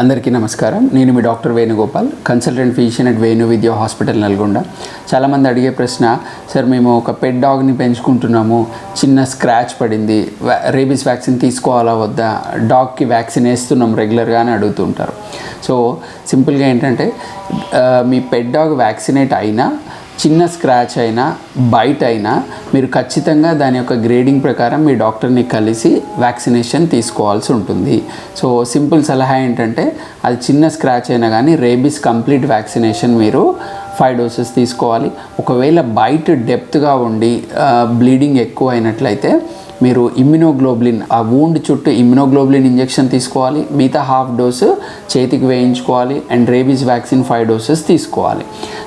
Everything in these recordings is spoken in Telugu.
అందరికీ నమస్కారం. నేను మీ doctor Venugopal consultant physician at Venu Vidya hospital Nalgonda. చాలామంది అడిగే ప్రశ్న సార్ మేము ఒక పెట్ డాగ్ని పెంచుకుంటున్నాము చిన్న స్క్రాచ్ పడింది రేబీస్ వ్యాక్సిన్ తీసుకోవాలా వద్దా డాగ్కి వ్యాక్సిన్ వేస్తున్నాం రెగ్యులర్గా అని అడుగుతుంటారు. సో సింపుల్గా ఏంటంటే మీ పెట్ డాగ్ వ్యాక్సినేట్ అయినా చిన్న స్క్రాచ్ అయినా బైట్ అయినా మీరు ఖచ్చితంగా దాని యొక్క గ్రేడింగ్ ప్రకారం మీ డాక్టర్ని కలిసి వ్యాక్సినేషన్ తీసుకోవాల్సి ఉంటుంది. సో సింపుల్ సలహా ఏంటంటే అది చిన్న స్క్రాచ్ అయినా కానీ రేబీస్ కంప్లీట్ వ్యాక్సినేషన్ మీరు ఫైవ్ డోసెస్ తీసుకోవాలి. ఒకవేళ బైట్ డెప్త్గా ఉండి బ్లీడింగ్ ఎక్కువ అయినట్లయితే మీరు ఇమ్యునోగ్లోబ్లిన్ ఆ వూండ్ చుట్టూ ఇమ్యునోగ్లోబ్లిన్ ఇంజెక్షన్ తీసుకోవాలి. మిగతా హాఫ్ డోసు చేతికి వేయించుకోవాలి and rabies vaccine five doses తీసుకోవాలి.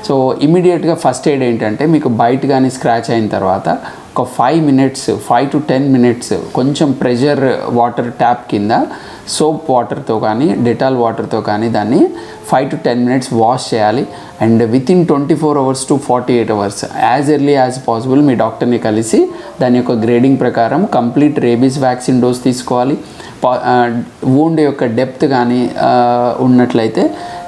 సో ఇమీడియట్గా ఫస్ట్ ఎయిడ్ ఏంటంటే మీకు బయట కానీ స్క్రాచ్ అయిన తర్వాత ఒక five minutes five to ten minutes కొంచెం ప్రెషర్ వాటర్ ట్యాప్ కింద సోప్ వాటర్తో కానీ డెటాల్ వాటర్తో కానీ దాన్ని five to ten minutes wash చేయాలి. And with in twenty four hours to forty eight hours as early as possible మీ డాక్టర్ని కలిసి దాని యొక్క గ్రేడింగ్ ప్రకారం కంప్లీట్ రేబీస్ వ్యాక్సిన్ డోస్ తీసుకోవాలి. వూండ్ uh, యొక్క డెప్త్ కానీ uh, ఉన్నట్లయితే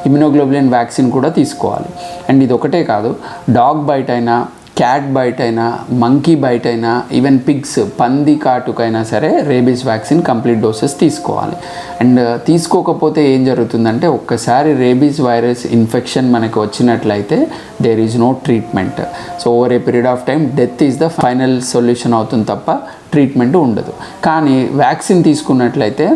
ఇమ్యునోగ్లోబులిన్ వ్యాక్సిన్ కూడా తీసుకోవాలి. అండ్ ఇది ఒకటే కాదు డాగ్ బైట్ అయినా క్యాట్ బైట్ అయినా మంకీ బైట్ అయినా ఈవెన్ పిగ్స్ పంది కాటుకైనా సరే రేబీస్ వ్యాక్సిన్ కంప్లీట్ డోసెస్ తీసుకోవాలి. అండ్ uh, తీసుకోకపోతే ఏం జరుగుతుందంటే ఒక్కసారి రేబీస్ వైరస్ ఇన్ఫెక్షన్ మనకు వచ్చినట్లయితే there is no treatment so over a period of time death is the final solution అవుతుంది తప్ప ట్రీట్మెంట్ ఉండదు. కానీ వ్యాక్సిన్ తీసుకున్నట్లయితే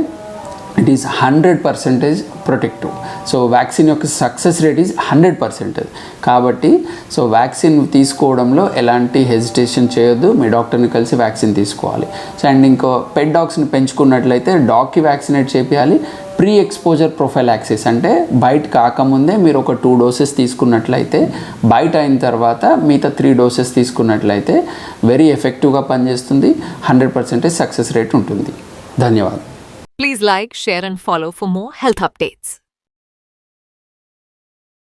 it is hundred percentage protective so vaccine యొక్క success rate is hundred percentage కాబట్టి సో వ్యాక్సిన్ తీసుకోవడంలో ఎలాంటి హెజిటేషన్ చేయొద్దు. మీ డాక్టర్ని కలిసి వ్యాక్సిన్ తీసుకోవాలి. సో అండ్ ఇంకో పెట్ డాగ్స్ని పెంచుకున్నట్లయితే డాగ్కి వ్యాక్సినేట్ చేపించాలి ప్రీ ఎక్స్పోజర్ ప్రొఫైలాక్సిస్ అంటే బయట కాకముందే మీరు ఒక టూ డోసెస్ తీసుకున్నట్లయితే బయట అయిన తర్వాత మిగతా త్రీ డోసెస్ తీసుకున్నట్లయితే వెరీ ఎఫెక్టివ్గా పనిచేస్తుంది. హండ్రెడ్ పర్సెంటేజ్ సక్సెస్ రేట్ ఉంటుంది. ధన్యవాదాలు. Please like, share, and follow for more health updates.